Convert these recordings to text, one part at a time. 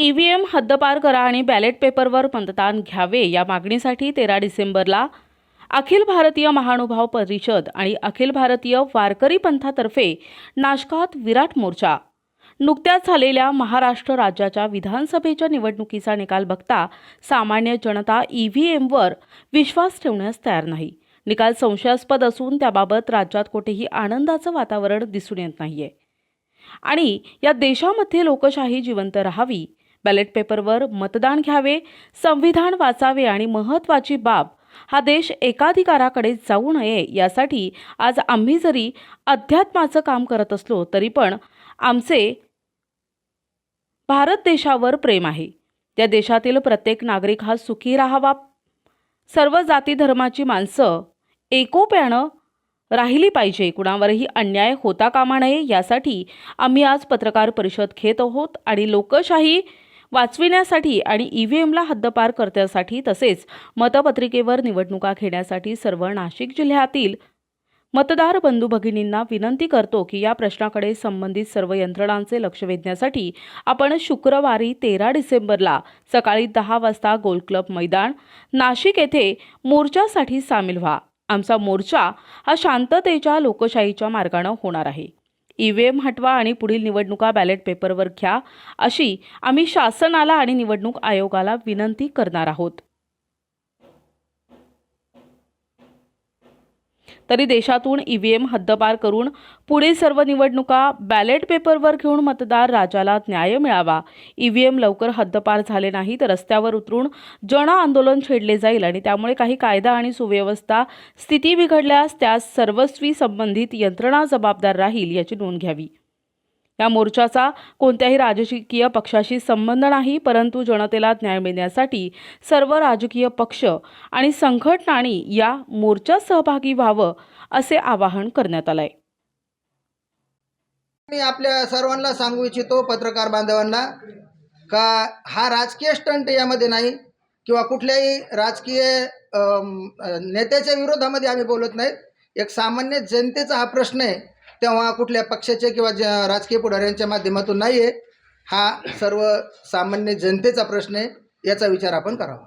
EVM हद्दपार करा आणि बॅलेट पेपरवर मतदान घ्यावे या मागणीसाठी तेरा डिसेंबरला अखिल भारतीय महानुभाव परिषद आणि अखिल भारतीय वारकरी पंथातर्फे नाशकात विराट मोर्चा. नुकत्याच झालेल्या महाराष्ट्र राज्याच्या विधानसभेच्या निवडणुकीचा निकाल बघता सामान्य जनता ईव्हीएमवर विश्वास ठेवण्यास तयार नाही. निकाल संशयास्पद असून त्याबाबत राज्यात कुठेही आनंदाचं वातावरण दिसून येत नाहीये. आणि या देशामध्ये लोकशाही जिवंत राहावी बॅलेट पेपरवर मतदान घ्यावे संविधान वाचावे आणि महत्त्वाची बाब हा देश एकाधिकाराकडे जाऊ नये यासाठी आज आम्ही जरी अध्यात्माचं काम करत असलो तरी पण आमचे भारत देशावर प्रेम आहे. त्या देशातील प्रत्येक नागरिक हा सुखी राहावा. सर्व जाती धर्माची माणसं एकोप्यानं राहिली पाहिजे कुणावरही अन्याय होता कामा नये यासाठी आम्ही आज पत्रकार परिषद घेत आहोत आणि लोकशाही वाचविण्यासाठी आणि ई व्ही एमला हद्दपार करण्यासाठी तसेच मतपत्रिकेवर निवडणुका घेण्यासाठी सर्व नाशिक जिल्ह्यातील मतदार बंधू भगिनींना विनंती करतो की या प्रश्नाकडे संबंधित सर्व यंत्रणांचे लक्ष वेधण्यासाठी आपण शुक्रवारी तेरा डिसेंबरला सकाळी दहा वाजता गोल क्लब मैदान नाशिक येथे मोर्चासाठी सामील व्हा. आमचा मोर्चा हा शांततेच्या लोकशाहीच्या मार्गानं होणार आहे. ईव्हीएम हटवा आणि पुढील निवडणुका बॅलेट पेपरवर घ्या अशी आम्ही शासनाला आणि निवडणूक आयोगाला विनंती करणार आहोत. तरी देशातून ईव्हीएम हद्दपार करून पुढील सर्व निवडणुका बॅलेट पेपरवर घेऊन मतदार राजाला न्याय मिळावा. ईव्हीएम लवकर हद्दपार झाले नाही तर रस्त्यावर उतरून जन आंदोलन छेडले जाईल आणि त्यामुळे काही कायदा आणि सुव्यवस्था स्थिती बिघडल्यास त्यास सर्वस्वी संबंधित यंत्रणा जबाबदार राहील याची नोंद घ्यावी. या मोर्चाचा कोणत्याही राजकीय पक्षाशी संबंध नाही परंतु जनतेला न्याय मिळण्यासाठी सर्व राजकीय पक्ष आणि संघटनांनी या मोर्चात सहभागी व्हावं असे आवाहन करण्यात आलंय. मी आपल्या सर्वांना सांगू इच्छितो पत्रकार बांधवांना का हा राजकीय स्टंट यामध्ये नाही किंवा कुठल्याही राजकीय नेत्याच्या विरोधामध्ये आम्ही बोलत नाही. एक सामान्य जनतेचा हा प्रश्न आहे. तेव्हा कुठल्या पक्षाच्या किंवा ज राजकीय पुढाऱ्यांच्या माध्यमातून नाही आहे हा सर्व सामान्य जनतेचा प्रश्न आहे याचा विचार आपण करावा.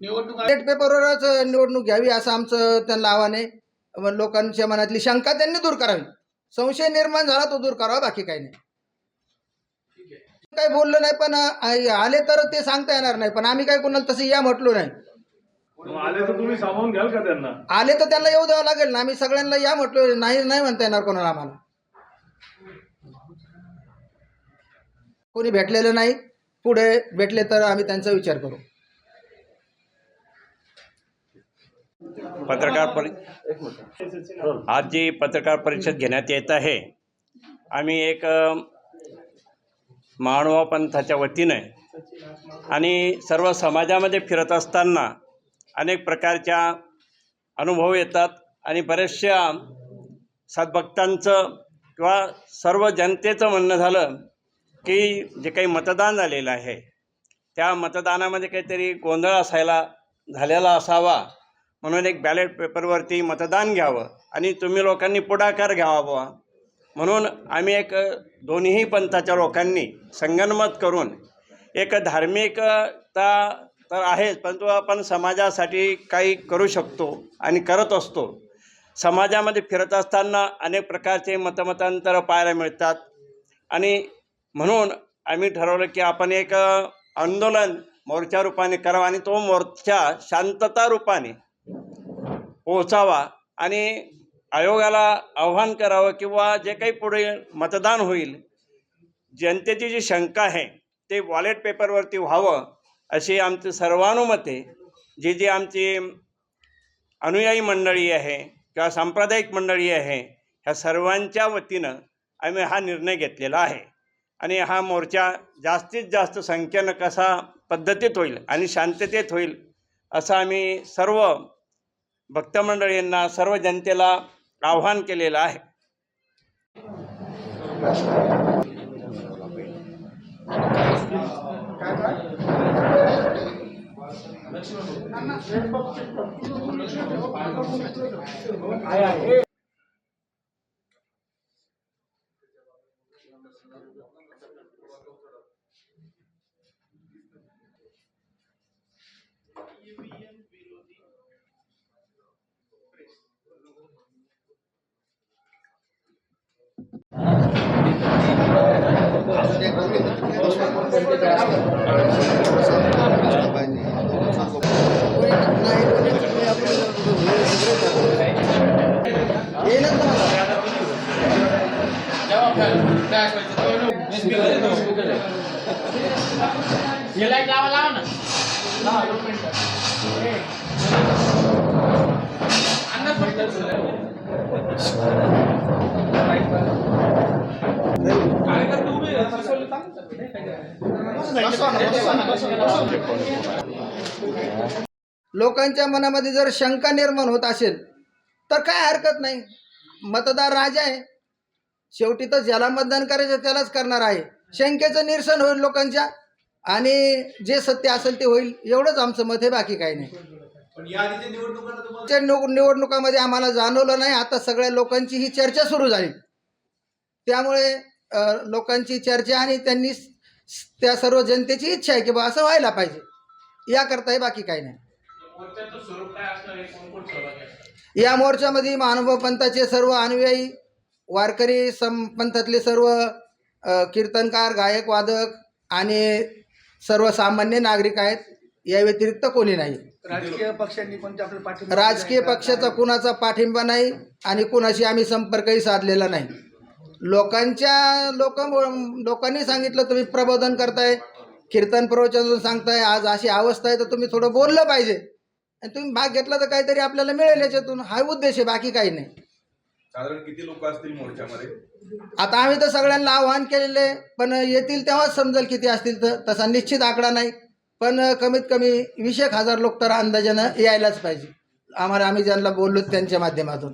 निवडणूक बॅलेट पेपरवरच निवडणूक घ्यावी असं आमचं त्यांना आव्हान आहे. लोकांच्या मनातली शंका त्यांनी दूर करावी. संशय निर्माण झाला तो दूर करावा बाकी काही नाही. काही बोललो नाही पण आले तर ते सांगता येणार नाही. पण आम्ही काय कोणाला तसं या म्हटलो नाही. आले तर तुम्ही सामावून घ्याल का त्यांना? आले तर त्यांना येऊ द्यावं लागेल ना. आम्ही सगळ्यांना या म्हटलो नाही नाही म्हणता येणार कोणाला आम्हाला. कोणी भेटलेलं नाही. पुढे भेटले तर आम्ही त्यांचा विचार करू. पत्रकार परि आज जी पत्रकार परिषद घेण्यात येत आहे आम्ही एक मानवा पंथाच्या वतीने आणि सर्व समाजामध्ये फिरत असताना अनेक प्रकारच्या अनुभव येतात आणि बऱ्याचशा सद्भक्तांचं किंवा सर्व जनतेचं म्हणणं झालं की जे काही मतदान झालेलं आहे त्या मतदानामध्ये काहीतरी गोंधळ असायला झालेला असावा. म्हणून एक बॅलेट पेपरवरती मतदान घ्यावं आणि तुम्ही लोकांनी पुढाकार घ्यावा. बुवा म्हणून आम्ही एक दोन्हीही पंथाच्या लोकांनी संगनमत करून एक धार्मिकता तर आहेच परंतु आपण समाजासाठी काही करू शकतो आणि करत असतो. समाजामध्ये फिरत असताना अनेक प्रकारचे मतमतांतर पाहायला मिळतात. आणि म्हणून आम्ही ठरवलं की आपण एक आंदोलन मोर्चा रूपाने करावा आणि तो मोर्चा शांतता रूपाने पोचावा आणि आयोगाला आव्हान करावं किंवा जे काही पुढे मतदान होईल. जनतेची जी शंका आहे ते वॉलेट पेपरवरती व्हावं. असे आमचे सर्वानुमते जे जे आमचे अनुयायी मंडळी आहे किंवा सांप्रदायिक मंडळी आहे ह्या सर्वांच्या वतीनं आम्ही हा निर्णय घेतलेला आहे. आणि हा मोर्चा जास्तीत जास्त संख्येनं कसा पद्धतीत होईल आणि शांततेत होईल असं आम्ही सर्व भक्तमंडळींना सर्व जनतेला आव्हान केलेलं आहे. 哎呀也不一样 येईलच ना मला. लोकांच्या मनामध्ये जर शंका निर्माण होत असेल तर काय हरकत नाही. मतदार राजा आहे. शेवटी तर ज्याला मतदान करायचं त्यालाच करणार आहे. शंकेचं निरसन होईल लोकांच्या. आणि जे सत्य असेल ते होईल. एवढंच आमचं मत आहे बाकी काही नाही. त्या निवडणुकामध्ये आम्हाला जाणवलं नाही. आता सगळ्या लोकांची ही चर्चा सुरू झाली. त्यामुळे लोकांची चर्चा आणि त्यांनी त्या सर्व जनतेची इच्छा आहे की बा असं व्हायला पाहिजे. याकरता हे बाकी काही नाही. या मोर्चामध्ये महानुभव पंथाचे सर्व अनुयायी वारकरी सम पंथातले सर्व कीर्तनकार गायक वादक आणि सर्वसामान्य नागरिक आहेत या व्यतिरिक्त कोणी नाही. राजकीय पक्षांनी पाठिंबा राजकीय पक्षाचा कुणाचा पाठिंबा नाही आणि कुणाशी आम्ही संपर्कही साधलेला नाही. लोकांच्या लोक लोकांनी सांगितलं तुम्ही प्रबोधन करताय कीर्तन प्रवचन सांगताय आज अशी अवस्था आहे तर तुम्ही थोडं बोललं पाहिजे. आणि तुम्ही भाग घेतला तर काहीतरी आपल्याला मिळेल याच्यातून. हा उद्देश आहे बाकी काही नाही. साधारण किती लोक असतील मोर्चामध्ये? आता आम्ही तर सगळ्यांना आव्हान केलेलं पण येतील तेव्हाच समजेल किती असतील तर. तसा निश्चित आकडा नाही पण कमीत कमी वीस एक हजार लोक तर अंदाजानं यायलाच पाहिजे. आम्हाला आम्ही ज्यांना बोललो त्यांच्या माध्यमातून.